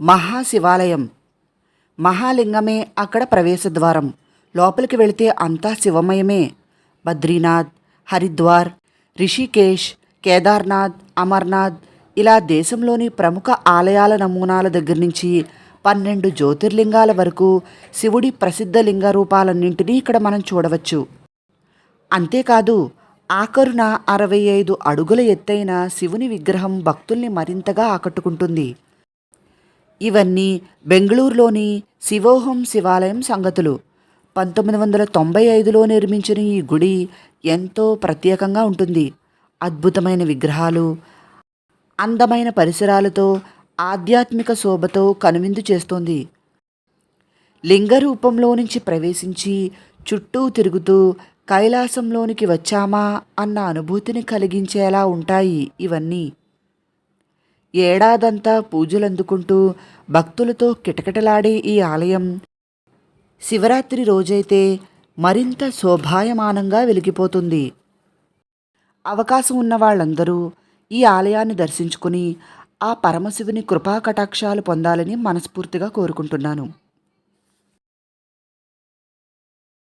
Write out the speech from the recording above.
మహాశివాలయం. మహాలింగమే అక్కడ ప్రవేశద్వారం. లోపలికి వెళితే అంతా శివమయమే. బద్రీనాథ్ హరిద్వార్ రిషికేశ్ కేదార్నాథ్ అమర్నాథ్ ఇలా దేశంలోని ప్రముఖ ఆలయాల నమూనాల దగ్గర నుంచి పన్నెండు జ్యోతిర్లింగాల వరకు శివుడి ప్రసిద్ధ లింగ రూపాలన్నింటినీ ఇక్కడ మనం చూడవచ్చు. అంతేకాదు ఆఖరున అరవై ఐదు అడుగుల ఎత్తైన శివుని విగ్రహం భక్తుల్ని మరింతగా ఆకట్టుకుంటుంది. ఇవన్నీ బెంగళూరులోని శివోహం శివాలయం సంగతులు. పంతొమ్మిది వందల తొంభై ఐదులో నిర్మించిన ఈ గుడి ఎంతో ప్రత్యేకంగా ఉంటుంది. అద్భుతమైన విగ్రహాలు అందమైన పరిసరాలతో ఆధ్యాత్మిక శోభతో కనువిందు చేస్తోంది. లింగ రూపంలో నుంచి ప్రవేశించి చుట్టూ తిరుగుతూ కైలాసంలోనికి వచ్చామా అన్న అనుభూతిని కలిగించేలా ఉంటాయి ఇవన్నీ. ఏడాదంతా పూజలందుకుంటూ భక్తులతో కిటకిటలాడే ఈ ఆలయం శివరాత్రి రోజైతే మరింత శోభాయమానంగా వెలిగిపోతుంది. అవకాశం ఉన్న వాళ్ళందరూ ఈ ఆలయాన్ని దర్శించుకుని ఆ పరమశివుని కృపా కటాక్షాలు పొందాలని మనస్ఫూర్తిగా కోరుకుంటున్నాను.